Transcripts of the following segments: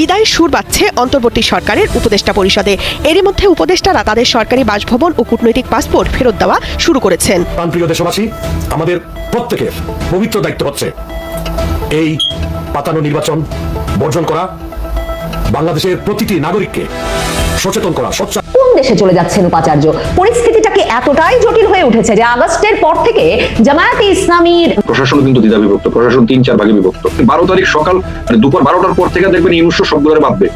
বিদায় সুর বাচ্ছে অন্তর্বর্তী সরকারের উপদেষ্টা পরিষদে। এরই মধ্যে উপদেষ্টারা তাদের সরকারি বাসভবন ও কূটনৈতিক পাসপোর্ট ফেরত দেওয়া শুরু করেছেন। প্রিয় দেশবাসী, আমাদের প্রত্যেকের পবিত্র দায়িত্ব হচ্ছে এই পাতানো নির্বাচন বর্জন করা। বাংলাদেশের প্রতিটি নাগরিককে সচেতন করা সোচ্চার কোন দেশে চলে যাচ্ছেন উপাচার্য? পরিস্থিতিটা কি এতটাই জটিল হয়ে উঠেছে যে আগস্টের পর থেকে জামায়াতে ইসলামীর প্রশাসন কিন্তু দ্বিধা বিভক্ত প্রশাসন তিন চার ভাগে বিভক্ত। বারো তারিখ সকাল মানে দুপুর বারোটার পর থেকে দেখবেন ইউনুস করে ভাববে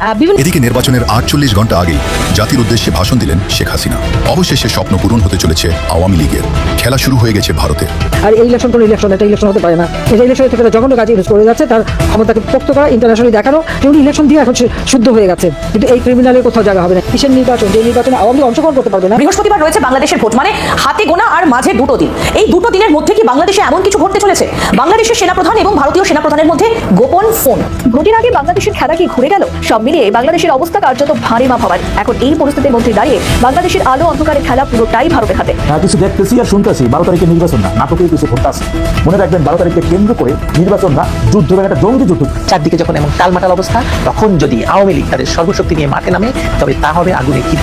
এদিকে নির্বাচনের আটচল্লিশ ঘণ্টা আগেই জাতির উদ্দেশ্যে ভাষণ দিলেন শেখ হাসিনা। অবশেষে স্বপ্ন পূরণ হতে চলেছে আওয়ামী লীগের। খেলা শুরু হয়ে গেছে ভারতে আর এই ইলেকশন কোনো ইলেকশন এটা ইলেকশন হতে পারে না। এটা ইলেকশন থেকে জঘন্য কাজ ইউজ করে যাচ্ছে তার ক্ষমতাকে পোক্ত করা ইন্টারন্যাশনালি দেখানো যে উনি ইলেকশন দিয়ে এখন শুদ্ধ হয়ে গেছে। কিন্তু এই ক্রিমিনালের কোথাও জায়গা হবে না কিসের নির্বাচন যে নির্বাচনে আওয়ামী লীগ অংশগ্রহণ করতে পারবে না। বৃহস্পতিবার রয়েছে বাংলাদেশের ভোট মানে হাতে গোনা আর মাঝে দুটো দিন। এই দুটো দিনের মধ্যে কি বাংলাদেশে এমন কিছু ঘটতে চলেছে? বাংলাদেশের সেনাপ্রধান এবং ভারতীয় সেনাপ্রধানের মধ্যে গোপন ফোন। ভোটের আগে বাংলাদেশের খেলা কি ঘুরে গেল? সব মিলিয়ে বাংলাদেশের অবস্থা কার্যত ভারী মা ভাবার এখন এই পরিস্থিতির মধ্যে দাঁড়িয়ে বাংলাদেশের আলো অন্ধকারের খেলা পুরোটাই ভারতের হাতে। হ্যাঁ, কিছু দেখতেছি আর শুনতেছি। বারো তারিখে নির্বাচন না নাটকের কিছু ঘটতেছে মনে রাখবেন বারো তারিখকে কেন্দ্র করে নির্বাচন না যুদ্ধ একটা জঙ্গি যুদ্ধ। চারদিকে যখন এমন টালমাটাল অবস্থা তখন যদি আওয়ামী লীগ তাদের সর্বশক্তি নিয়ে মাঠে নামে তবে তা হবে আগুনে কি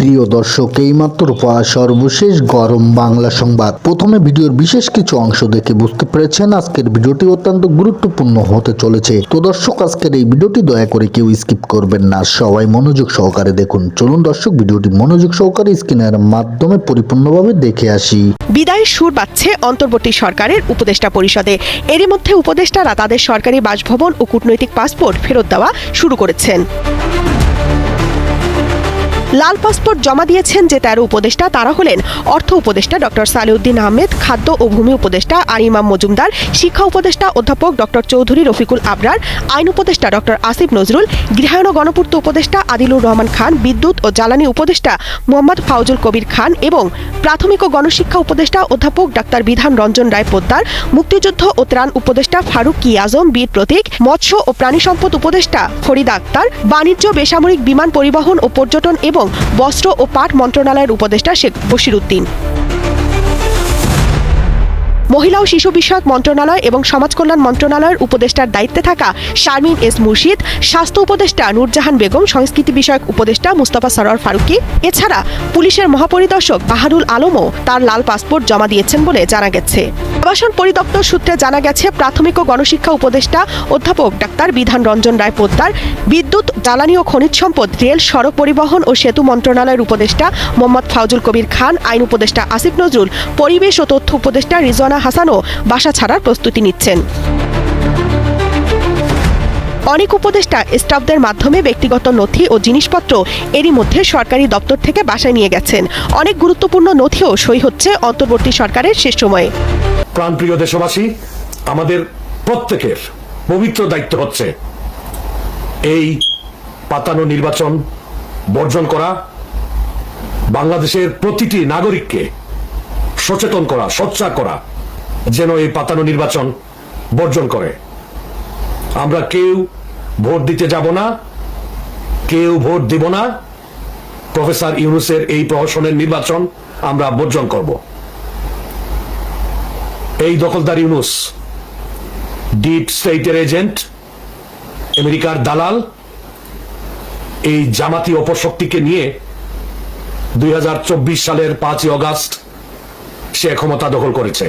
প্রিয় দর্শক এইমাত্র পাওয়া সর্বশেষ গরম বাংলা সংবাদ। প্রথমে ভিডিওর বিশেষ কিছু অংশ দেখে বুঝতে পেরেছেন আজকের ভিডিওটি অত্যন্ত গুরুত্বপূর্ণ হতে চলেছে। তো দর্শক আজকের এই ভিডিওটি দয়া করে কেউ স্কিপ করবেন না। সবাই মনোযোগ সহকারে দেখুন। চলুন দর্শক ভিডিওটি মনোযোগ সহকারে স্ক্রিনের মাধ্যমে পরিপূর্ণভাবে দেখে আসি। বিদায় সুর বাজছে অন্তর্বর্তী সরকারের উপদেষ্টা পরিষদে। এরই মধ্যে উপদেষ্টারা তাদের সরকারি বাসভবন ও কূটনৈতিক পাসপোর্ট ফেরত দেওয়া শুরু করেছেন। লাল পাসপোর্ট জমা দিয়েছেন যে তেরো উপদেষ্টা, তারা হলেন অর্থ উপদেষ্টা ডক্টর সালেউদ্দিন আহমেদ, খাদ্য ও ভূমি উপদেষ্টা আরিমাম মজুমদার, শিক্ষা উপদেষ্টা অধ্যাপক ডক্টর চৌধুরী রফিকুল আবরার, আইন উপদেষ্টা ডক্টর আসিফ নজরুল গৃহায়ণ গণপূর্ত উপদেষ্টা আদিলুর রহমান খান, বিদ্যুৎ ও জ্বালানি উপদেষ্টা মোহাম্মদ ফাউজুল কবির খান এবং প্রাথমিক ও গণশিক্ষা উপদেষ্টা অধ্যাপক ডাক্তার বিধান রঞ্জন রায় পোদ্দার, মুক্তিযুদ্ধ ও ত্রাণ উপদেষ্টা ফারুক কি আজম, বীর প্রতীক, মৎস্য ও প্রাণী সম্পদ উপদেষ্টা ফরিদা আক্তার, বাণিজ্য, বেসামরিক বিমান পরিবহন ও পর্যটন এবং বস্ত্র ও পাট মন্ত্রণালয়ের উপদেষ্টা শেখ বশির উদ্দিন মহিলা ও শিশু বিষয়ক মন্ত্রণালয় এবং সমাজ কল্যাণ মন্ত্রণালয়ের উপদেষ্টার দায়িত্বে থাকা শারমিন এস মুর্শিদ, স্বাস্থ্য উপদেষ্টা নূরজাহান বেগম, সংস্কৃতি বিষয়ক উপদেষ্টা মুস্তাফা সরোয়ার ফারুকি, এছাড়া পুলিশের মহাপরিদর্শক বাহারুল আলমও তার লাল পাসপোর্ট জমা দিয়েছেন বলে জানা গেছে। আবাসন পরিদপ্তর সূত্রে জানা গেছে, প্রাথমিক ও গণশিক্ষা উপদেষ্টা অধ্যাপক ডাক্তার বিধান রঞ্জন রায় পোদ্দার, বিদ্যুৎ, জ্বালানি ও খনিজ সম্পদ, রেল, সড়ক পরিবহন ও সেতু মন্ত্রণালয়ের উপদেষ্টা মোহাম্মদ ফাউজুল কবির খান, আইন উপদেষ্টা আসিফ নজরুল, পরিবেশ ও তথ্য উপদেষ্টা রিজওয়ানা হাসানও বাসা ছাড়ার প্রস্তুতি নিচ্ছেন। অনেক উপদেষ্টা স্টাফদের মাধ্যমে ব্যক্তিগত নথি ও জিনিসপত্র এরই মধ্যে সরকারি দপ্তর থেকে বাসায় নিয়ে গেছেন। অনেক গুরুত্বপূর্ণ নথিও সই হচ্ছে অন্তর্বর্তী সরকারের শেষ সময়ে। প্রাণপ্রিয় দেশবাসী, আমাদের প্রত্যেকের পবিত্র দায়িত্ব হচ্ছে এই পাতানো নির্বাচন বর্জন করা, বাংলাদেশের প্রতিটি নাগরিককে সচেতন করা, সোচ্চার করা। যেন এই পাতানো নির্বাচন বর্জন করে। আমরা কেউ ভোট দিতে যাব না, কেউ ভোট দিব না। প্রফেসর ইউনুসের এই প্রহসনের নির্বাচন আমরা বর্জন করব। এই দখলদার ইউনুস, ডিপ স্টেটের এজেন্ট, আমেরিকার দালাল, এই জামাতি অপশক্তিকে নিয়ে দুই হাজার চব্বিশ সালের পাঁচই অগাস্ট সে ক্ষমতা দখল করেছে।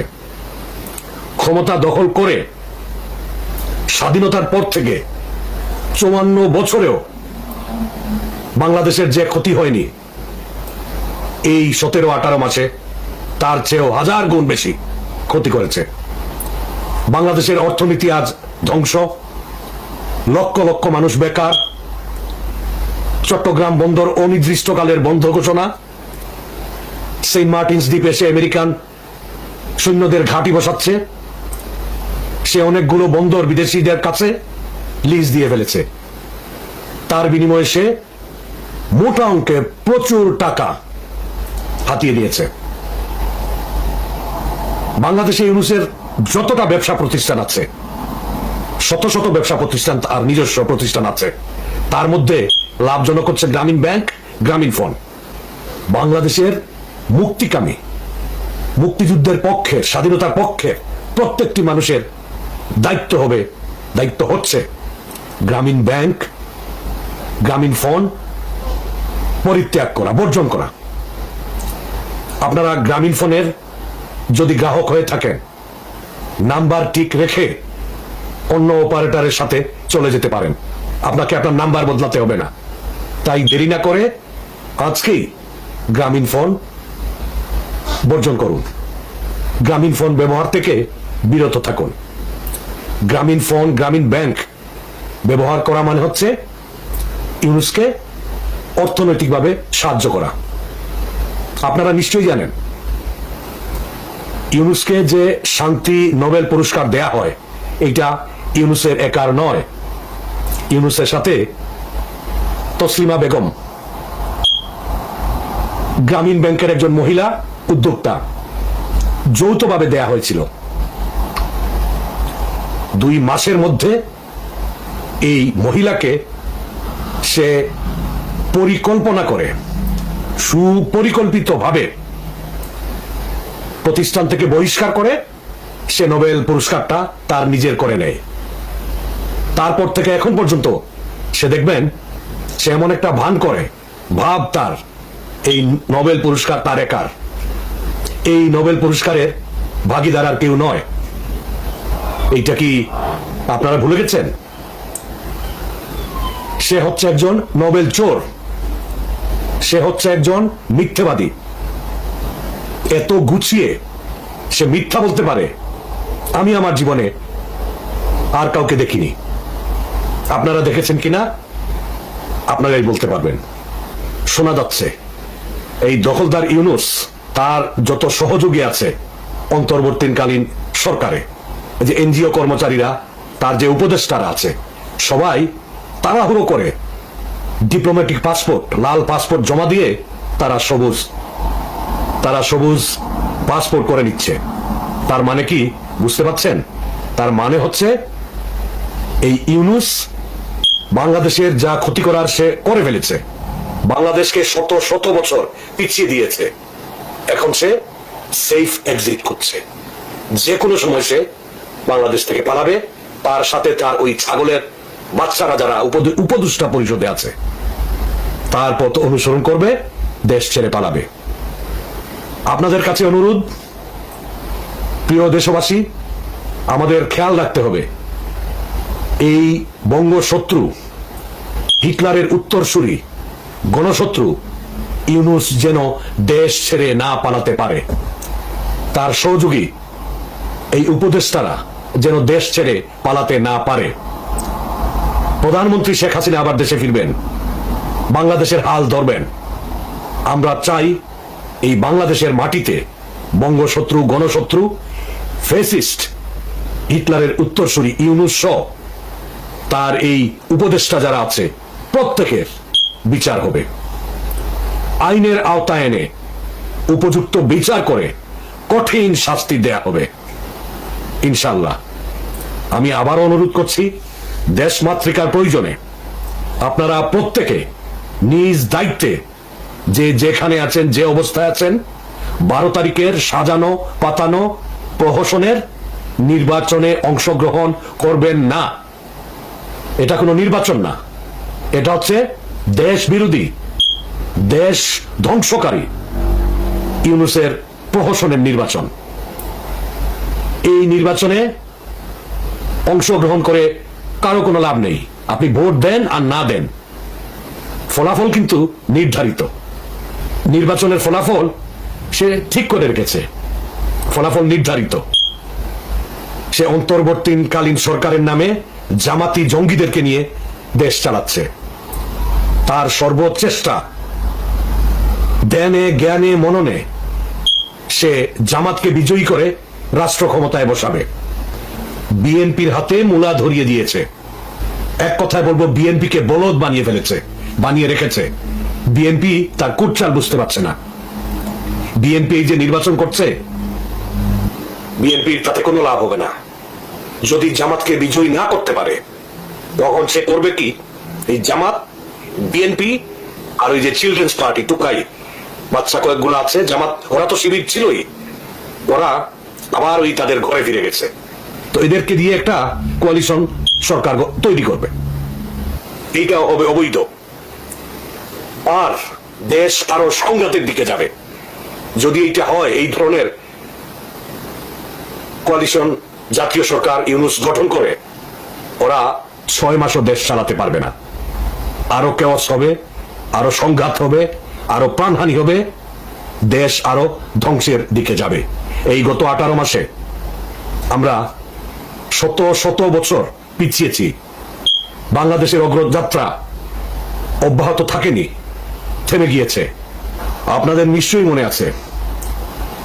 ক্ষমতা দখল করে স্বাধীনতার পর থেকে চুয়ান্ন বছরেও বাংলাদেশের যে ক্ষতি হয়নি, এই সতেরো আঠারো মাসে তার চেয়েও হাজার গুণ বেশি ক্ষতি করেছে। বাংলাদেশের অর্থনীতি আজ ধ্বংস, লক্ষ লক্ষ মানুষ বেকার। চট্টগ্রাম বন্দর অনির্দিষ্টকালের বন্ধ ঘোষণা। সেন্ট মার্টিনস দ্বীপ এসে আমেরিকান সৈন্যদের ঘাঁটি বসাচ্ছে। অনেকগুলো বন্দর বিদেশিদের কাছে লিজ দিয়ে ফেলেছে। তার বিনিময়ে সে মোটা অঙ্কের প্রচুর টাকা হাতিয়ে দিয়েছে বাংলাদেশে ইউনুসের যতটা ব্যবসা প্রতিষ্ঠান আছে, শত শত ব্যবসা প্রতিষ্ঠান আর নিজস্ব প্রতিষ্ঠান আছে। তার মধ্যে লাভজনক হচ্ছে গ্রামীণ ব্যাংক, গ্রামীণ ফোন। বাংলাদেশের মুক্তিকামী, মুক্তিযুদ্ধের পক্ষে, স্বাধীনতার পক্ষে প্রত্যেকটি মানুষের দায়িত্ব হবে, দায়িত্ব হচ্ছে গ্রামীণ ব্যাংক, গ্রামীণ ফোন পরিত্যাগ করা, বর্জন করা। আপনারা গ্রামীণ ফোনের যদি গ্রাহক হয়ে থাকেন, নাম্বার ঠিক রেখে অন্য অপারেটরের সাথে চলে যেতে পারেন। আপনাকে আপনার নাম্বার বদলাতে হবে না। তাই দেরি না করে আজকেই গ্রামীণ ফোন বর্জন করুন। গ্রামীণ ফোন ব্যবহার থেকে বিরত থাকুন। গ্রামীণ ফোন, গ্রামীণ ব্যাংক ব্যবহার করা মানে হচ্ছে ইউনুসকে অর্থনৈতিকভাবে সাহায্য করা। আপনারা নিশ্চয়ই জানেন, ইউনুসকে যে শান্তি নোবেল পুরস্কার দেয়া হয় এটা ইউনুসের একার নয়। ইউনুসের সাথে তসলিমা বেগম, গ্রামীণ ব্যাংকের একজন মহিলা উদ্যোক্তা, যৌথভাবে দেয়া হয়েছিল। দুই মাসের মধ্যে এই মহিলাকে সে পরিকল্পনা করে, সুপরিকল্পিতভাবে প্রতিষ্ঠান থেকে বহিষ্কার করে, সে নোবেল পুরস্কারটা তার নিজের করে নেয়। তারপর থেকে এখন পর্যন্ত সে দেখবেন, সে এমন একটা ভান করে, ভাব তার, এই নোবেল পুরস্কার তার একার। এই নোবেল পুরস্কারের ভাগিদার আর কেউ নয়। এইটা কি আপনারা ভুলে গেছেন? সে হচ্ছে একজন নোবেল চোর। সে হচ্ছে একজন মিথ্যেবাদী। এত গুছিয়ে সে মিথ্যা বলতে পারে, আমি আমার জীবনে আর কাউকে দেখিনি। আপনারা দেখেছেন কিনা? আপনারাই বলতে পারবেন। শোনা যাচ্ছে, এই দখলদার ইউনুস তার যত সহযোগী আছে, অন্তর্বর্তীকালীন সরকারে। যে এনজিও কর্মচারীরা, তার যে উপদেষ্টারা আছে, সবাই তাড়াহুড়ো করে ডিপ্লোম্যাটিক পাসপোর্ট লাল পাসপোর্ট জমা দিয়ে তারা সবুজ তারা সবুজ পাসপোর্ট করে নিচ্ছে। তার মানে কি? বুঝতে পারছেন? তার মানে হচ্ছে এই ইউনুস বাংলাদেশের যা ক্ষতি করার সে করে ফেলেছে। বাংলাদেশকে শত শত বছর পিছিয়ে দিয়েছে। এখন সে সেফ এক্সিট করছে। যে কোনো সময় সে বাংলাদেশ থেকে পালাবে। তার সাথে তার ওই ছাগলের বাচ্চারা যারা উপদ- উপদেষ্টা পরিষদে আছে, তার পথ অনুসরণ করবে, দেশ ছেড়ে পালাবে। আপনাদের কাছে অনুরোধ, প্রিয় দেশবাসী, আমাদের খেয়াল রাখতে হবে, এই বঙ্গ শত্রু হিটলারের উত্তরসূরি, গণশত্রু, ইউনুস যেন দেশ ছেড়ে না পালাতে পারে। তার সহযোগী এই উপদেষ্টারা যেন দেশ ছেড়ে পালাতে না পারে। প্রধানমন্ত্রী শেখ হাসিনা আবার দেশে ফিরবেন। বাংলাদেশের হাল ধরবেন। আমরা চাই এই বাংলাদেশের মাটিতে বঙ্গশত্রু, গণশত্রু ফেসিস্ট হিটলারের উত্তরসূরি ইউনুস সহ তার এই উপদেষ্টা যারা আছে, প্রত্যেকের বিচার হবে। আইনের আওতায় এনে উপযুক্ত বিচার করে কঠিন শাস্তি দেয়া হবে। ইনশাল্লাহ আমি আবার অনুরোধ করছি দেশমাতৃকার প্রয়োজনে আপনারা প্রত্যেকে নিজ দায়িত্বে যে যেখানে আছেন, যে অবস্থায় আছেন, বারো তারিখের সাজানো, পাতানো, প্রহসনের নির্বাচনে অংশগ্রহণ করবেন না। এটা কোনো নির্বাচন না। এটা হচ্ছে দেশ বিরোধী, দেশ ধ্বংসকারী ইউনুসের প্রহসনের নির্বাচন। এই নির্বাচনে অংশগ্রহণ করে কারও কোনো লাভ নেই। আপনি ভোট দেন আর না দেন। ফলাফল কিন্তু নির্ধারিত। নির্বাচনের ফলাফল সে ঠিক করে রেখেছে। ফলাফল নির্ধারিত। সে অন্তর্বর্তীকালীন সরকারের নামে জামাতি জঙ্গিদেরকে নিয়ে দেশ চালাচ্ছে। তার সর্বচেষ্টা জ্ঞানে জ্ঞানে, মননে সে জামাতকে বিজয়ী করে রাষ্ট্র ক্ষমতায় বসাবে। বিএনপির হাতে মূলা ধরিয়ে দিয়েছে। এক কথায় বলব, বিএনপিকে বলদ বানিয়ে ফেলেছে, বানিয়ে রেখেছে। বিএনপি তার কুটচাল বুঝতে পারছে না। বিএনপি যে নির্বাচন করছে, বিএনপির তাতে কোনো লাভ হবে না। যদি জামাতকে বিজয়ী না করতে পারে, তখন সে করবে কি? এই জামাত, বিএনপি আর ওই যে চিলড্রেন্স পার্টি, টুকাই, বাচ্চা কয়েকগুলো আছে। জামাত, ওরা তো শিবির ছিলই। ওরা আবার ওই তাদের ঘরে ফিরে গেছে। তো এদেরকে দিয়ে একটা কোয়ালিশন সরকার তৈরি করবে। এইটা হবে অবৈধ। আর দেশ আরও সংঘাতের দিকে যাবে। যদি এইটা হয় এই ধরনের কোয়ালিশন জাতীয় সরকার ইউনুস গঠন করে ওরা ছয় মাসও দেশ চালাতে পারবে না। আরও কেওয়াস হবে আরও সংঘাত হবে আরও প্রাণহানি হবে দেশ আরও ধ্বংসের দিকে যাবে। এই গত আঠারো মাসে আমরা শত শত বছর পিছিয়েছি। বাংলাদেশের অগ্রযাত্রা অব্যাহত থাকেনি, থেমে গিয়েছে। আপনাদের নিশ্চয়ই মনে আছে,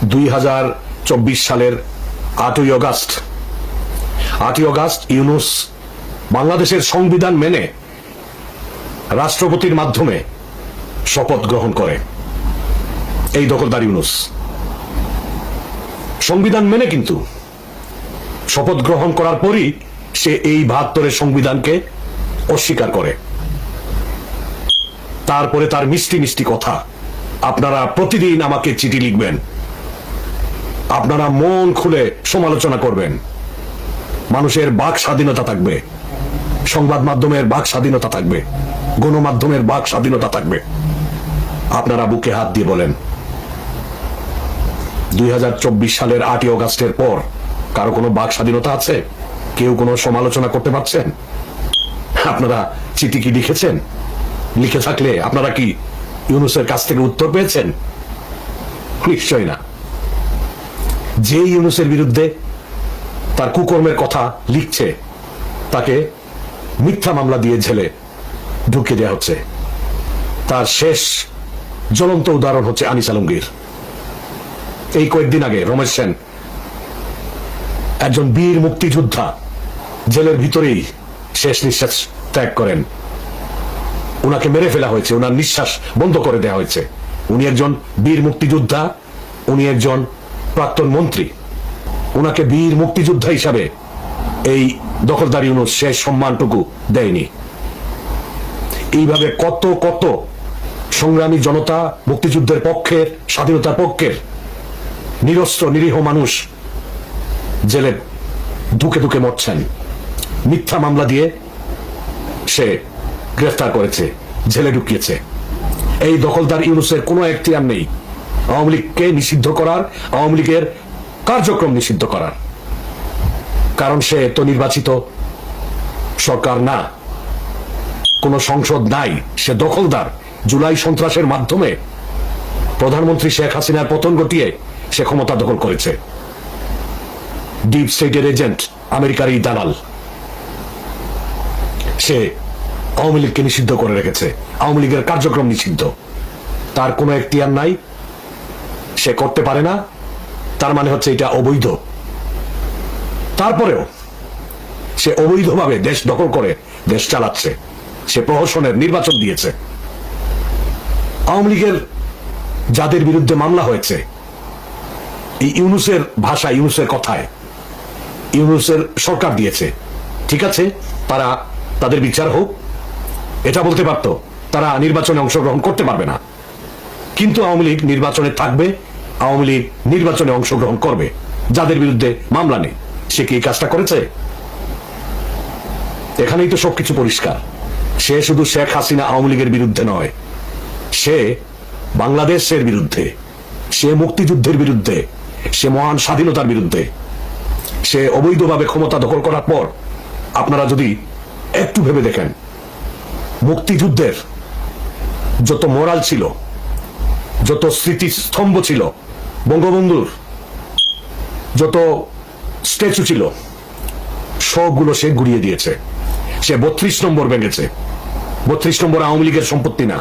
দুই হাজার চব্বিশ সালের আটই অগাস্ট। আটই অগাস্ট ইউনুস বাংলাদেশের সংবিধান মেনে রাষ্ট্রপতির মাধ্যমে শপথ গ্রহণ করে। এই দখলদার ইউনুস। সংবিধান মেনে কিন্তু। শপথ গ্রহণ করার পরই সে এই বাহাত্তরের সংবিধানকে অস্বীকার করে। তারপরে তার মিষ্টি মিষ্টি কথা। আপনারা প্রতিদিন আমাকে চিঠি লিখবেন। আপনারা মন খুলে সমালোচনা করবেন। মানুষের বাক স্বাধীনতা থাকবে। সংবাদ মাধ্যমের বাক স্বাধীনতা থাকবে। গণমাধ্যমের বাক স্বাধীনতা থাকবে। আপনারা বুকে হাত দিয়ে বলেন। দুই হাজার চব্বিশ সালের আটই অগাস্টের পর। কারও কোনো বাক স্বাধীনতা আছে? কেউ কোনো সমালোচনা করতে পারছেন? আপনারা চিঠি কি লিখেছেন? লিখে থাকলে আপনারা কি ইউনুসের কাছ থেকে উত্তর পেয়েছেন? নিশ্চয় না। যে ইউনুসের বিরুদ্ধে তার কুকর্মের কথা লিখছে, তাকে মিথ্যা মামলা দিয়ে ঝেলে ঢুকিয়ে দেওয়া হচ্ছে। তার শেষ জ্বলন্ত উদাহরণ হচ্ছে আনিস আলমগীর। এই কয়েকদিন আগে রমেশ সেন, একজন বীর মুক্তিযোদ্ধা, জেলের ভিতরেই শেষ নিঃশ্বাস ত্যাগ করেন। উনাকে মেরে ফেলা হয়েছে ওনার নিঃশ্বাস বন্ধ করে দেওয়া হয়েছে। উনি একজন বীর মুক্তিযোদ্ধা, উনি একজন প্রাক্তন মন্ত্রী। উনাকে বীর মুক্তিযোদ্ধা হিসাবে এই দখলদারি ইউনুস শেষ সম্মানটুকু দেয়নি। এইভাবে কত কত সংগ্রামী জনতা মুক্তিযুদ্ধের পক্ষের, স্বাধীনতার পক্ষের নিরস্ত্র, নিরীহ মানুষ জেলে দুকে দুকে মরছেন। মিথ্যা মামলা দিয়ে সে গ্রেফতার করেছে, জেলে ঢুকিয়েছে। এই দখলদার ইউনুসের কোনো এখতিয়ার নেই। আওয়ামী লীগকে নিষিদ্ধ করার, আওয়ামী লীগের কার্যক্রম নিষিদ্ধ করার। কারণ সে তো নির্বাচিত সরকার না। কোন সংসদ নাই। সে দখলদার। জুলাই সন্ত্রাসের মাধ্যমে প্রধানমন্ত্রী শেখ হাসিনার পতন ঘটিয়ে সে ক্ষমতা দখল করেছে। ডিপ স্টেটের এজেন্ট আমেরিকার এই দালাল। সে আওয়ামী লীগকে নিষিদ্ধ করে রেখেছে। আওয়ামী লীগের কার্যক্রম নিষিদ্ধ। তার কোনো এখতিয়ার নাই। সে করতে পারে না। তার মানে হচ্ছে এটা অবৈধ। তারপরেও সে অবৈধভাবে দেশ দখল করে দেশ চালাচ্ছে। সে প্রহসনের নির্বাচন দিয়েছে। আওয়ামী লীগের যাদের বিরুদ্ধে মামলা হয়েছে ইউনুসের ভাষা, ইউনুসের কথায়। ইউনুসের সরকার দিয়েছে। ঠিক আছে? তারা তাদের বিচার হোক। এটা বলতে পারতো। তারা নির্বাচনে অংশগ্রহণ করতে পারবে না। কিন্তু আওয়ামী লীগ নির্বাচনে থাকবে, আওয়ামী লীগ নির্বাচনে অংশগ্রহণ করবে। যাদের বিরুদ্ধে মামলা নেই, সে কি কাজটা করেছে? এখানেই তো সবকিছু পরিষ্কার। সে শুধু শেখ হাসিনা আওয়ামী লীগের বিরুদ্ধে নয়। সে বাংলাদেশের বিরুদ্ধে, সে মুক্তিযুদ্ধের বিরুদ্ধে সে মহান স্বাধীনতার বিরুদ্ধে। সে অবৈধভাবে ক্ষমতা দখল করার পর আপনারা যদি একটু ভেবে দেখেন, মুক্তিযুদ্ধের যত মোরাল ছিল, যত স্মৃতিস্তম্ভ ছিল, বঙ্গবন্ধুর যত স্ট্যাচু ছিল, সবগুলো সে গুড়িয়ে দিয়েছে। সে বত্রিশ নম্বর ভেঙেছে। বত্রিশ নম্বর আওয়ামী লীগের সম্পত্তি না।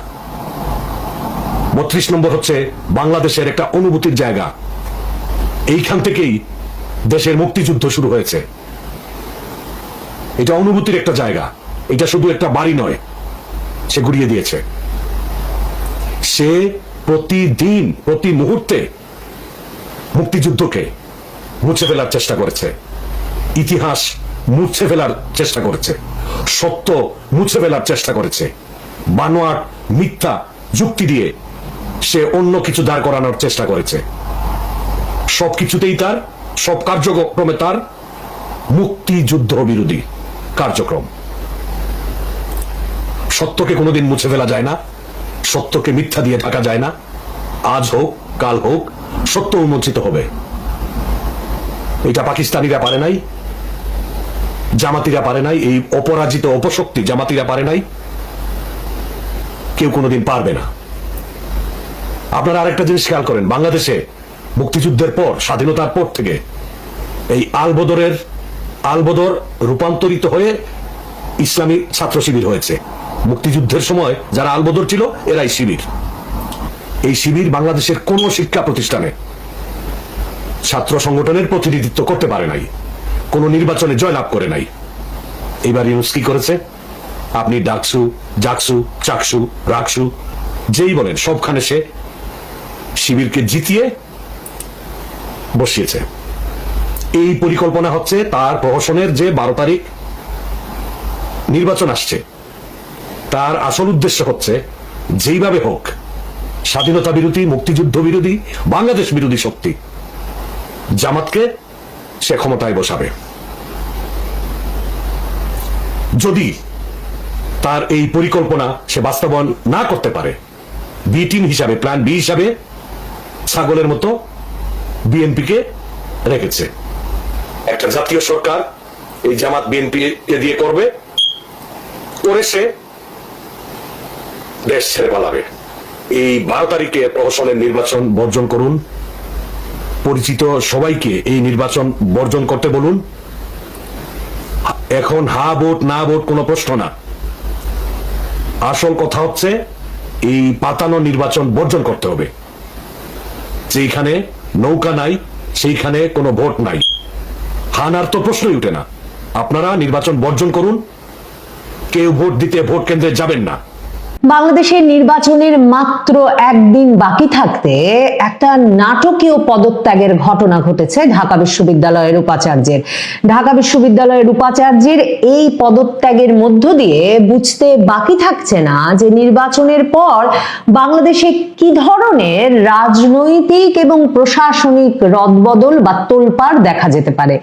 বত্রিশ নম্বর হচ্ছে বাংলাদেশের একটা অনুভূতির জায়গা। এইখান থেকেই দেশের মুক্তিযুদ্ধ শুরু হয়েছে। এটা অনুভূতির একটা জায়গা। এটা শুধু একটা বাড়ি নয়, সে গুড়িয়ে দিয়েছে। সে প্রতিদিন, প্রতি মুহূর্তে মুক্তিযুদ্ধকে মুছে ফেলার চেষ্টা করেছে। ইতিহাস মুছে ফেলার চেষ্টা করেছে। সত্য মুছে ফেলার চেষ্টা করেছে। বানোয়াট মিথ্যা যুক্তি দিয়ে সে অন্য কিছু দাঁড় করানোর চেষ্টা করেছে। সবকিছুতেই তার, সব কার্যক্রমে তার মুক্তিযুদ্ধ বিরোধী কার্যক্রম। সত্যকে কোনোদিন মুছে ফেলা যায় না, সত্যকে মিথ্যা দিয়ে ঢাকা যায় না। আজ হোক, কাল হোক, সত্য উন্মোচিত হবে। এটা পাকিস্তানিরা পারে নাই, জামাতিরা পারে নাই, এই অপরাজিত অপশক্তি জামাতিরা পারে নাই। কেউ কোনোদিন পারবে না। আপনারা আরেকটা জিনিস খেয়াল করেন, বাংলাদেশে মুক্তিযুদ্ধের পর, স্বাধীনতার পর থেকে এই আলবদরের, আলবদর রূপান্তরিত হয়ে ইসলামী ছাত্র শিবির হয়েছে। মুক্তিযুদ্ধের সময় যারা আলবদর ছিল, এরাই শিবির। এই শিবির বাংলাদেশের কোন শিক্ষা প্রতিষ্ঠানে ছাত্র সংগঠনের প্রতিনিধিত্ব করতে পারে নাই, কোন নির্বাচনে জয়লাভ করে নাই। এবার ইউনুস কি করেছে? আপনি ডাকসু, জাকসু, চাকসু, রাকসু, যেই বলেন, সবখানে সে শিবিরকে জিতিয়ে বসিয়েছে। এই পরিকল্পনা হচ্ছে তার প্রহসনের যে বারো তারিখ নির্বাচন আসছে, তার আসল উদ্দেশ্য হচ্ছে যেইভাবে হোক স্বাধীনতা বিরোধী, মুক্তিযুদ্ধ বিরোধী, বাংলাদেশ বিরোধী শক্তি জামাতকে সে ক্ষমতায় বসাবে। যদি তার এই পরিকল্পনা সে বাস্তবায়ন না করতে পারে, বি টিম হিসাবে, প্ল্যান বি হিসাবে ছাগলের মতো বিএনপিকে রেখেছে। একটা জাতীয় সরকার এই জামাত বিএনপি দিয়ে করবে, করে সে দেশ ছেড়ে পালাবে। এই বারো তারিখে প্রহসনের নির্বাচন বর্জন করুন। পরিচিত সবাইকে এই নির্বাচন বর্জন করতে বলুন। এখন হা ভোট, না ভোট কোনো প্রশ্ন না। আসল কথা হচ্ছে, এই পাতানো নির্বাচন বর্জন করতে হবে। যেখানে নৌকা নাই, সেইখানে কোনো ভোট নাই। হানার তো প্রশ্নই উঠে না। আপনারা নির্বাচন বর্জন করুন। কেউ ভোট দিতে ভোট কেন্দ্রে যাবেন না। বাংলাদেশের নির্বাচনের মাত্র একদিন বাকি থাকতে একটা নাটকীয় পদত্যাগের ঘটনা ঘটেছে ঢাকা বিশ্ববিদ্যালয়ের উপাচার্যের। ঢাকা বিশ্ববিদ্যালয়ের উপাচার্যের এই পদত্যাগের মধ্য দিয়ে বুঝতে বাকি থাকছে না যে নির্বাচনের পর বাংলাদেশে কি ধরনের রাজনৈতিক এবং প্রশাসনিক রদবদল বা তোলপাড় দেখা যেতে পারে।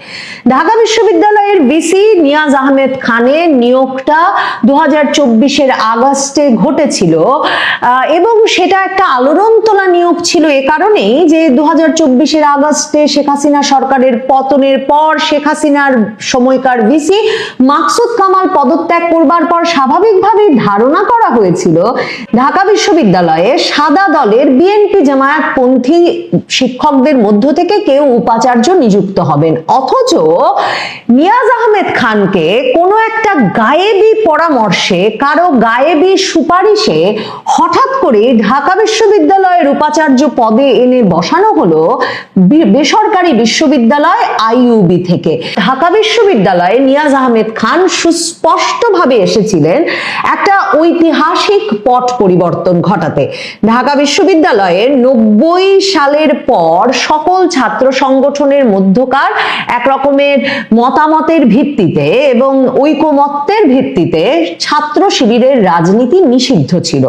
ঢাকা বিশ্ববিদ্যালয়ের বিসি নিয়াজ আহমেদ খানের নিয়োগটা দু হাজার আগস্টে ঘটেছিল এবং সেটা একটা আলোড়ন তোলা নিয়োগ ছিল এ কারণেই যে দু হাজার চব্বিশের আগস্টে শেখ হাসিনা সরকারের পতনের পর শেখ হাসিনার সময়কার ভিসি মাকসুদ কামাল পদত্যাগ করবার পর স্বাভাবিকভাবে ধারণা করা হয়েছিল, ঢাকা বিশ্ববিদ্যালয়ে সাদা দলের বিএনপি জামায়াত পন্থী শিক্ষকদের মধ্য থেকে কেউ উপাচার্য নিযুক্ত হবেন। অথচ নিয়াজ আহমেদ খানকে কোনো একটা গায়েবী পরামর্শে, কারও গায়েবী সুপারিশে হঠাৎ করে ঢাকা বিশ্ববিদ্যালয়ের উপাচার্য পদে এনে বসানো হলো বেসরকারি বিশ্ববিদ্যালয় আইইউবি থেকে। ঢাকা বিশ্ববিদ্যালয়ে নিয়াজ আহমেদ খান সুস্পষ্টভাবে এসেছিলেন। একটা ঐতিহাসিক পট পরিবর্তন ঘটাতে। ঢাকা বিশ্ববিদ্যালয়ে নব্বই সালের পর সকল ছাত্র সংগঠনের মধ্যকার এক রকমের মতামতের ভিত্তিতে এবং ঐকমত্যের ভিত্তিতে ছাত্র শিবিরের রাজনীতি নিষিদ্ধ ছিল।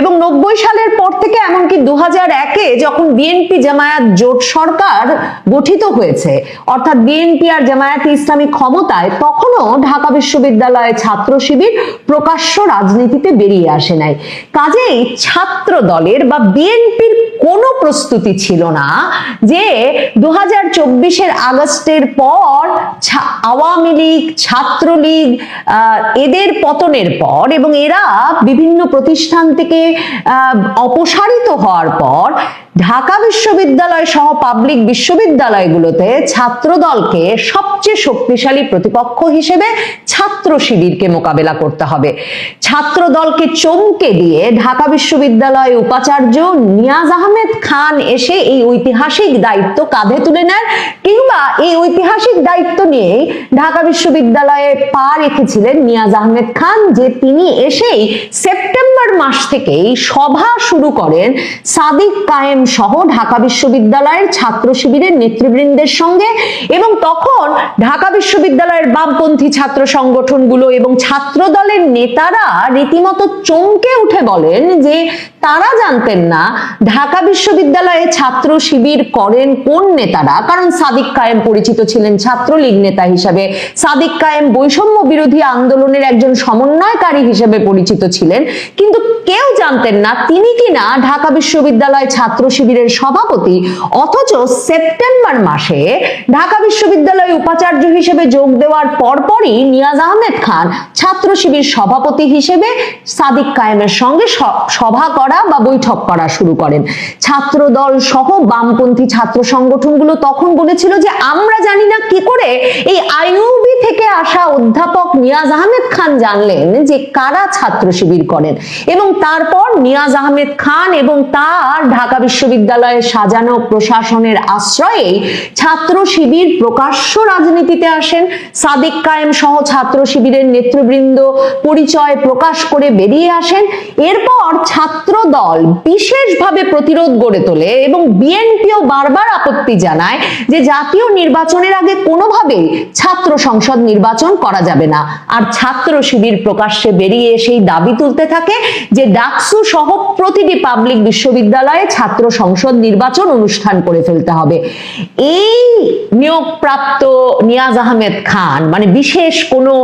এবং নব্বই সালের পর থেকে এমনকি দু হাজার একে যখন বিএনপি জামায়াত জোট সরকার গঠিত হয়েছে, অর্থাৎ বিএনপি আর জামায়াত ইসলামী ক্ষমতায়, তখনও ঢাকা বিশ্ববিদ্যালয়ে ছাত্র শিবির প্রকাশ্য রাজনীতিতে বেরিয়ে আসে নাই। কাজেই ছাত্র দলের বা বিএনপির কোনো প্রস্তুতি ছিল না যে দু হাজার চব্বিশের আগস্টের পর আওয়ামী লীগ, ছাত্রলীগ এদের পতনের পর এবং এরা বিভিন্ন প্রতিষ্ঠান থেকে অপসারিত হওয়ার পর ঢাকা বিশ্ববিদ্যালয় সহ পাবলিক বিশ্ববিদ্যালয়গুলোতে ছাত্র দলকে সবচেয়ে শক্তিশালী প্রতিপক্ষ হিসেবে ছাত্র শিবিরকে মোকাবেলা করতে হবে। ছাত্র দলকে চমকে দিয়ে ঢাকা বিশ্ববিদ্যালয় উপাচার্য নিয়াজ আহমেদ খান এসে এই ঐতিহাসিক দায়িত্ব কাঁধে তুলে নেন কিংবা এই ঐতিহাসিক দায়িত্ব নিয়ে ঢাকা বিশ্ববিদ্যালয়ে পা রেখেছিলেন নিয়াজ আহমেদ খান, যে তিনি এসেই সেপ্টেম্বর মাস থেকেই সভা শুরু করেন সাদিক কায়েম সহ ঢাকা বিশ্ববিদ্যালয়ের ছাত্র শিবিরের নেতৃবৃন্দের সঙ্গে এবং তখন ঢাকা বিশ্ববিদ্যালয়ের বামপন্থী ছাত্র সংগঠনগুলো এবং ছাত্র দলের নেতারা রীতিমতো চমকে উঠে বলেন যে তারা জানতেন না ঢাকা বিশ্ববিদ্যালয়ে ছাত্র শিবির করেন কোন নেতারা। কারণ সাদিক কায়েম পরিচিত ছিলেন ছাত্রলীগ নেতা হিসাবে। সাদিক কায়েম বৈষম্য বিরোধী আন্দোলনের একজন সমন্বয়কারী হিসেবে পরিচিত ছিলেন। কিন্তু কেউ জানতেন না তিনি কিনা ঢাকা বিশ্ববিদ্যালয় ছাত্র শিবিরের সভাপতি। অথচ সেপ্টেম্বর মাসে ঢাকা বিশ্ববিদ্যালয় উপাচার্য হিসেবে যোগ দেওয়ার পরপরই নিয়াজ আহমেদ খান ছাত্র শিবির সভাপতি হিসেবে সাদিক কায়েমের সঙ্গে সভা করা বা বৈঠক করা শুরু করেন। ছাত্র দল সহ বামপন্থী ছাত্র সংগঠনগুলো তখন বলেছিল যে, আমরা জানি না কি করে এই আইউবি থেকে আসা অধ্যাপক নিয়াজ আহমেদ খান জানলেন যে কারা ছাত্র শিবির করেন এবং তারপর নিয়াজ আহমেদ খান এবং তার ঢাকা বিশ্ববিদ্যালয়ের সাজানো প্রশাসনের আশ্রয়ে ছাত্র শিবির প্রকাশ্য রাজনীতিতে আসেন। সাদিক কায়েম সহ ছাত্র শিবিরের নেতৃবৃন্দ পরিচয় প্রকাশ করে বেরিয়ে আসেন। এরপর ছাত্র দল বিশেষভাবে প্রতিরোধ গড়ে তোলে এবং বিএনপিও বারবার আপত্তি জানায় যে জাতীয় নির্বাচনের আগে কোনোভাবেই ছাত্র সংসদ নির্বাচন করা যাবে না। আর ছাত্র শিবির প্রকাশ্যে বেরিয়ে এসেই দাবি তুলতে থাকে যে ডাকসু সহ প্রতিটি পাবলিক বিশ্ববিদ্যালয়ে ছাত্র সংসদ নির্বাচন অনুষ্ঠান করে ফেলতে হবে। এই নিয়োগপ্রাপ্ত নিয়াজ আহমেদ খান মানে বিশেষ কোনো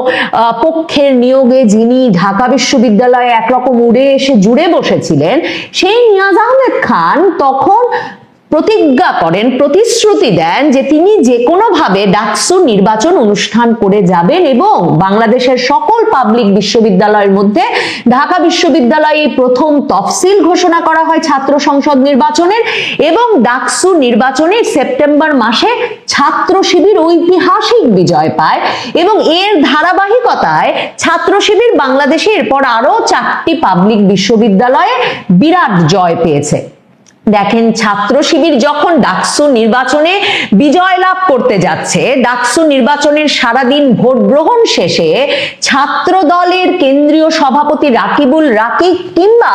পক্ষের নিয়োগে যিনি ঢাকা বিশ্ববিদ্যালয়ে একরকম উড়ে এসে জুড়ে বসেছিলেন সেই নিয়াজ আহমেদ খান তখন প্রতিজ্ঞা করেন, প্রতিশ্রুতি দেন যে তিনি যে কোনো ভাবে ডাকসু নির্বাচন অনুষ্ঠান করে যাবেন এবং বাংলাদেশের সকল পাবলিক বিশ্ববিদ্যালয়ের মধ্যে ঢাকা বিশ্ববিদ্যালয়ে প্রথম তফসিল ঘোষণা করা হয় ছাত্র সংসদ নির্বাচনের এবং ডাকসু নির্বাচনে সেপ্টেম্বর মাসে ছাত্র শিবির ঐতিহাসিক বিজয় পায় এবং এর ধারাবাহিকতায় ছাত্র শিবির বাংলাদেশে এরপর আরও চারটি পাবলিক বিশ্ববিদ্যালয়ে বিরাট জয় পেয়েছে। দেখেন ছাত্র শিবির যখন ডাকসু নির্বাচনে বিজয় লাভ করতে যাচ্ছে, ডাকসু নির্বাচনের সারাদিন ভোট গ্রহণ শেষে ছাত্র দলের কেন্দ্রীয় সভাপতি রাকিবুল রাকিব কিংবা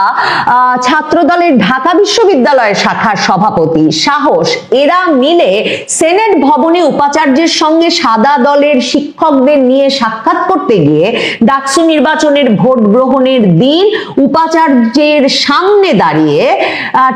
ছাত্র দলের ঢাকা বিশ্ববিদ্যালয়ের শাখার সভাপতি সাহস, এরা মিলে সেনেট ভবনে উপাচার্যের সঙ্গে সাদা দলের শিক্ষকদের নিয়ে সাক্ষাৎ করতে গিয়ে ডাকসু নির্বাচনের ভোট গ্রহণের দিন উপাচার্যের সামনে দাঁড়িয়ে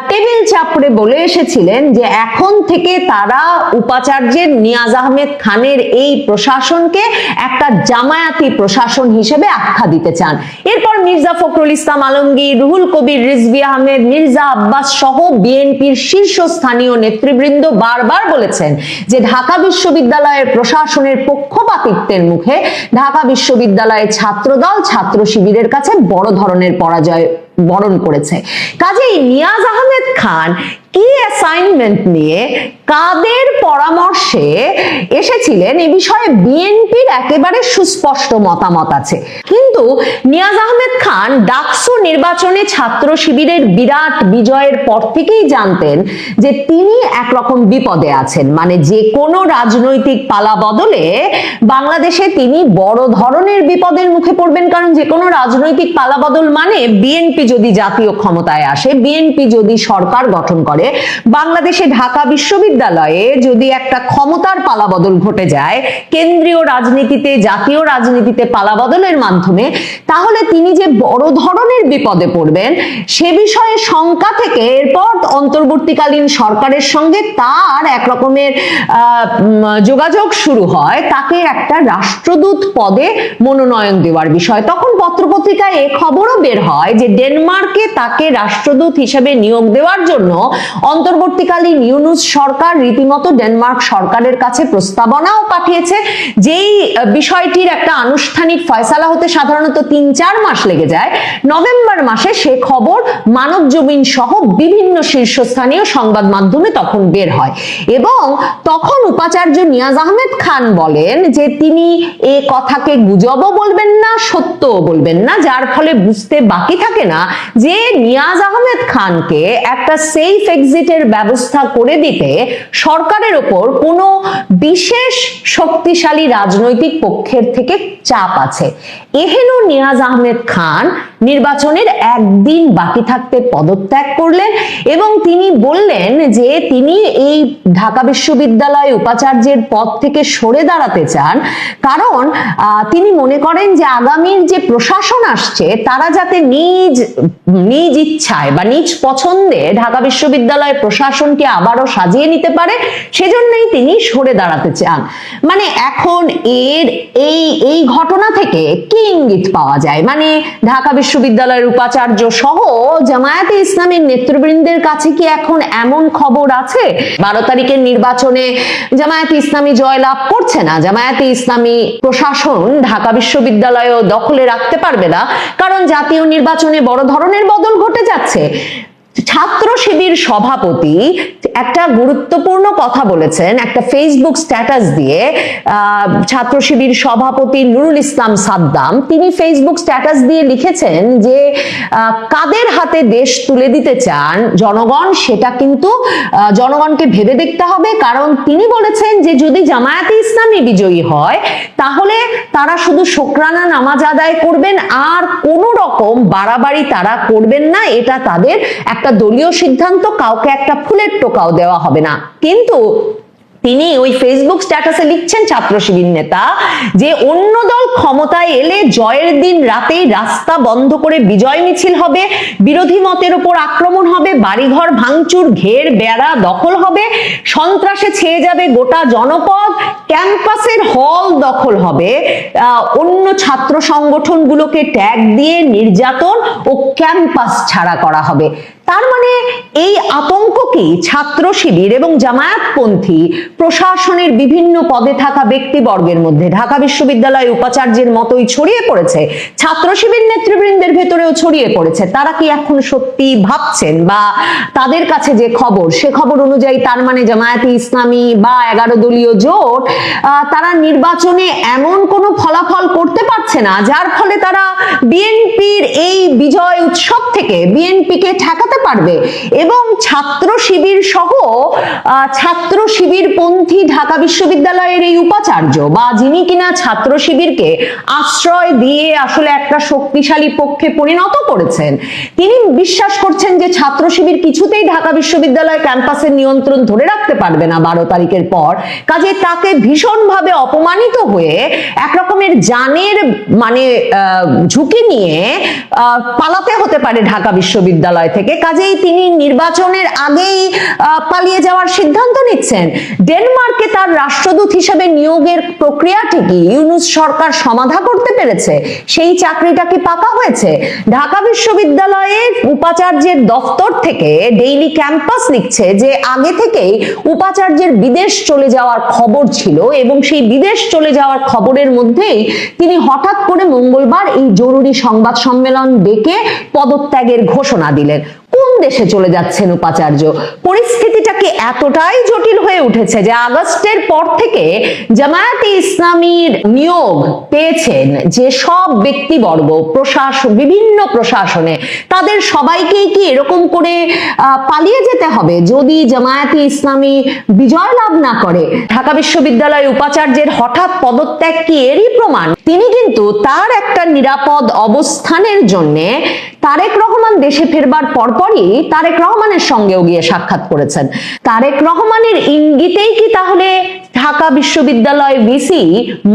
টেবিল চাপড়ে বলে এসেছিলেন যে এখন থেকে তারা উপাচার্যের নিয়াজ আহমেদ খানের এই প্রশাসনকে একটা জামায়াতি প্রশাসন হিসেবে আখ্যা দিতে চান। এরপর মির্জা ফখরুল ইসলাম আলমগীর, রুহুল কবির, রিজভি আহমেদ, মির্জা আব্বাস সহ বিএনপির শীর্ষস্থানীয় নেতৃবৃন্দ বারবার বলেছেন যে ঢাকা বিশ্ববিদ্যালয়ের প্রশাসনের পক্ষপাতিত্বের মুখে ঢাকা বিশ্ববিদ্যালয়ের ছাত্রদল ছাত্র শিবিরের কাছে বড় ধরনের পরাজয় বরণ করেছে। কাজেই নিয়াজ আহমেদ খান কি অ্যাসাইনমেন্ট নিয়ে কাদের পরামর্শে এসেছিলেন? এ বিষয়ে বিএনপির একেবারে সুস্পষ্ট মতামত আছে। কিন্তু নিয়াজ আহমেদ খান ডাকসু নির্বাচনে ছাত্র শিবিরের বিরাট বিজয়ের পর থেকেই জানতেন যে তিনি একরকম বিপদে আছেন। মানে যে কোনো রাজনৈতিক পালা বদলে বাংলাদেশে তিনি বড় ধরনের বিপদের মুখে পড়বেন, কারণ যে কোনো রাজনৈতিক পালা বদল মানে বিএনপি যদি জাতীয় ক্ষমতায় আসে, বিএনপি যদি সরকার গঠন করে বাংলাদেশে ঢাকা বিশ্ববিদ্যালয়ে যদি একটা ক্ষমতার পালাবদল ঘটে যায়, কেন্দ্রীয় রাজনীতিতে, জাতীয় রাজনীতিতে পালাবদলের মাধ্যমে, তাহলে তিনি যে বড় ধরনের বিপদে পড়বেন, সে বিষয়ে শঙ্কা থেকে এরপর অন্তর্বর্তীকালীন সরকারের সঙ্গে তার এক রকমের যোগাযোগ শুরু হয়, তাকে একটা রাষ্ট্রদূত পদে মনোনয়ন দেওয়ার বিষয়। তখন পত্রপত্রিকায় এ খবরও বের হয় যে ডেনমার্কে তাকে রাষ্ট্রদূত হিসেবে নিয়োগ দেওয়ার জন্য অন্তর্বর্তীকালীন ইউনুস সরকার রীতিমতো ডেনমার্ক সরকারের কাছে প্রস্তাবনাও পাঠিয়েছে। যেই বিষয়টির একটা আনুষ্ঠানিক ফয়সালা হতে সাধারণত তিন চার মাস লেগে যায়, নভেম্বর মাসে সে খবর মানব জমিন সহ বিভিন্ন শীর্ষস্থানীয় সংবাদ মাধ্যমে তখন বের হয়। এবং তখন উপাচার্য নিয়াজ আহমেদ খান বলেন যে তিনি এ কথাকে গুজবও বলবেন না, সত্যও বলবেন না, যার ফলে বুঝতে বাকি থাকে না যে নিয়াজ আহমেদ খানকে একটা সেফ এক্সিটের ব্যবস্থা করে দিতে সরকারের ওপর কোনো বিশেষ শক্তিশালী রাজনৈতিক পক্ষের থেকে চাপ আছে। এহেন নিয়াজ আহমেদ খান নির্বাচনের একদিন বাকি থাকতে পদত্যাগ করলেন এবং তিনি বললেন যে তিনি এই ঢাকা বিশ্ববিদ্যালয় উপাচার্যের পদ থেকে সরে দাঁড়াতে চান। কারণ তিনি মনে করেন যে আগামীর যে প্রশাসন আসছে, তারা যাতে নিজ নিজ ইচ্ছায় বা নিজ পছন্দে ঢাকা বিশ্ববিদ্যালয় প্রশাসনকে আবারও সাজিয়ে নিতে পারে, সেজন্যই তিনি সরে দাঁড়াতে চান। মানে এখন এর এই এই ঘটনা থেকে কি ইঙ্গিত পাওয়া যায়? মানে ঢাকা বিশ্ব বিশ্ববিদ্যালয়ের উপাচার্য সহ জামায়াতে ইসলামের নেতৃবৃন্দের কাছে কি এখন এমন খবর আছে? বারো তারিখের নির্বাচনে জামায়াতে ইসলামী জয় লাভ করছে না? জামায়াতে ইসলামী প্রশাসন ঢাকা বিশ্ববিদ্যালয়ও দখলে রাখতে পারবে না, কারণ জাতীয় নির্বাচনে বড় ধরনের বদল ঘটে যাচ্ছে। ছাত্র শিবির সভাপতি একটা গুরুত্বপূর্ণ কথা বলেছেন, একটা ফেসবুক স্ট্যাটাস দিয়ে ছাত্র শিবির সভাপতি নুরুল ইসলাম সাদ্দাম। তিনি ফেসবুক স্ট্যাটাস দিয়ে লিখেছেন যে কাদের হাতে দেশ তুলে দিতে চান, জনগণ সেটা কিন্তু জনগণকে ভেবে দেখতে হবে। কারণ তিনি বলেছেন যে, যদি জামায়াতে ইসলামী বিজয়ী হয়, তাহলে তারা শুধু শোকরানা নামাজ আদায় করবেন, আর কোনো রকম বাড়াবাড়ি তারা করবেন না। এটা তাদের একটা দলীয় সিদ্ধান্ত, কাউকে একটা ফুলের টোকাও দেওয়া হবে না। কিন্তু তিনি ওই ফেসবুক স্ট্যাটাসে লিখছেন ছাত্র শিবির নেতা যে অন্য দল ক্ষমতায় এলে জয়ের দিন রাতেই রাস্তা বন্ধ করে বিজয় মিছিল হবে, বিরোধী মতের উপর আক্রমণ হবে, বাড়িঘর ভাঙচুর, ঘের, বেড়া দখল হবে, সন্ত্রাসে ছেয়ে যাবে গোটা জনপদ, ক্যাম্পাসের হল দখল হবে অন্য ছাত্র সংগঠনগুলোকে ট্যাগ দিয়ে নির্যাতন ও ক্যাম্পাস ছাড়া করা হবে। তার মানে এই আতঙ্ক কি ছাত্র শিবির এবং জামায়াতপন্থী প্রশাসনের বিভিন্ন পদে থাকা ব্যক্তিবর্গের মধ্যে ঢাকা বিশ্ববিদ্যালয় উপাচার্যের মতোই ছড়িয়ে পড়েছে। ছাত্র শিবির নেতৃবৃন্দের ভেতরেও ছড়িয়ে পড়েছে। তারা কি এখন সত্যি ভাবছেন বা তাদের কাছে যে খবর, সে খবর অনুযায়ী তার মানে জামায়াতে ইসলামী বা এগারো দলীয় জোট তারা নির্বাচনে এমন কোনো ফলাফল করতে পারছে না, যার ফলে তারা বিএনপির এই বিজয় উৎসব থেকে বিএনপিকে ঠেকাতে পারবে। এবং ছাত্র শিবির সহ ছাত্র শিবির পন্থী ঢাকা বিশ্ববিদ্যালয়ের এই উপাচার্য বা যিনি কিনা ছাত্র শিবিরকে আশ্রয় দিয়ে আসলে একটা শক্তিশালী পক্ষে পরিণত করেছেন, তিনি বিশ্বাস করছেন যে ছাত্র শিবির কিছুতেই ঢাকা বিশ্ববিদ্যালয় ক্যাম্পাসের নিয়ন্ত্রণ ধরে রাখতে পারবে না বারো তারিখের পর। কাজে তাকে ভীষণভাবে অপমানিত হয়ে একরকমের জানের মানে ঝুঁকি নিয়ে পালাতে হতে পারে ঢাকা বিশ্ববিদ্যালয় থেকে। কাজেই তিনি নির্বাচনের আগেই পালিয়ে যাওয়ার সিদ্ধান্ত নিচ্ছেন। ডেনমার্কে তার রাষ্ট্রদূত হিসেবে নিয়োগের প্রক্রিয়াটি কি ইউনুস সরকার সমাধা করতে পেরেছে। সেই চাকরিটা কি পাকা হয়েছে? ঢাকা বিশ্ববিদ্যালয়ের উপাচার্যের দফতর থেকে ডেইলি ক্যাম্পাস লিখছে যে আগে থেকেই উপাচার্যের বিদেশ চলে যাওয়ার খবর ছিল এবং সেই বিদেশ চলে যাওয়ার খবরের মধ্যেই তিনি হঠাৎ করে মঙ্গলবার এই জরুরি সংবাদ সম্মেলন ডেকে পদত্যাগের ঘোষণা দিলেন। কোন দেশে চলে যাচ্ছেন উপাচার্য? পরিস্থিতিটা কি এতটাই জটিল হয়ে উঠেছে যে আগস্টের পর থেকে জামায়াতে ইসলামীর নিয়োগ পেয়েছেন যে সব ব্যক্তিবর্গ প্রশাসন বিভিন্ন প্রশাসনে। তাদের সবাইকেই কি এরকম করে পালিয়ে যেতে হবে যদি জামায়াতে ইসলামী বিজয় লাভ না করে? ঢাকা বিশ্ববিদ্যালয় উপাচার্যের হঠাৎ পদত্যাগ কি এরই প্রমাণ? তিনি কিন্তু তার একটা নিরাপদ অবস্থানের জন্য তারেক রহমান দেশে ফেরবার পরপরই তারেক রহমানের সঙ্গেও গিয়ে সাক্ষাৎ করেছেন। তারেক রহমানের ইঙ্গিতেই কি তাহলে ঢাকা বিশ্ববিদ্যালয় ভিসি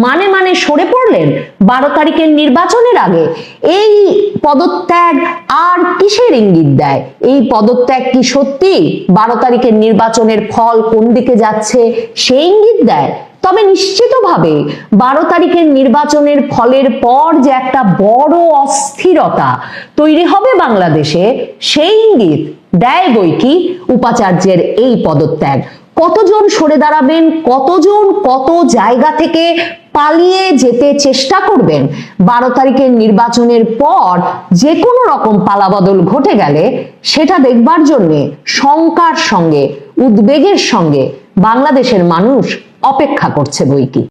মানে মানে সরে পড়লেন বারো তারিখের নির্বাচনের আগে? এই পদত্যাগ আর কিসের ইঙ্গিত দেয়? এই পদত্যাগ কি সত্যি? বারো তারিখের নির্বাচনের ফল কোন দিকে যাচ্ছে? সেই ইঙ্গিত দেয়। তবে নিশ্চিতভাবে বারো তারিখের নির্বাচনের ফলের পর যে একটা বড় অস্থিরতা তৈরি হবে বাংলাদেশে, সেই ইঙ্গিত দেয় বই কি উপাচার্যের এই পদত্যাগ। কতজন সরে দাঁড়াবেন, কতজন কত জায়গা থেকে পালিয়ে যেতে চেষ্টা করবেন, বারো তারিখের নির্বাচনের পর যে কোনো রকম পালাবদল ঘটে গেলে সেটা দেখবার জন্যে শঙ্কার সঙ্গে, উদ্বেগের সঙ্গে বাংলাদেশের মানুষ অপেক্ষা করছে বই কি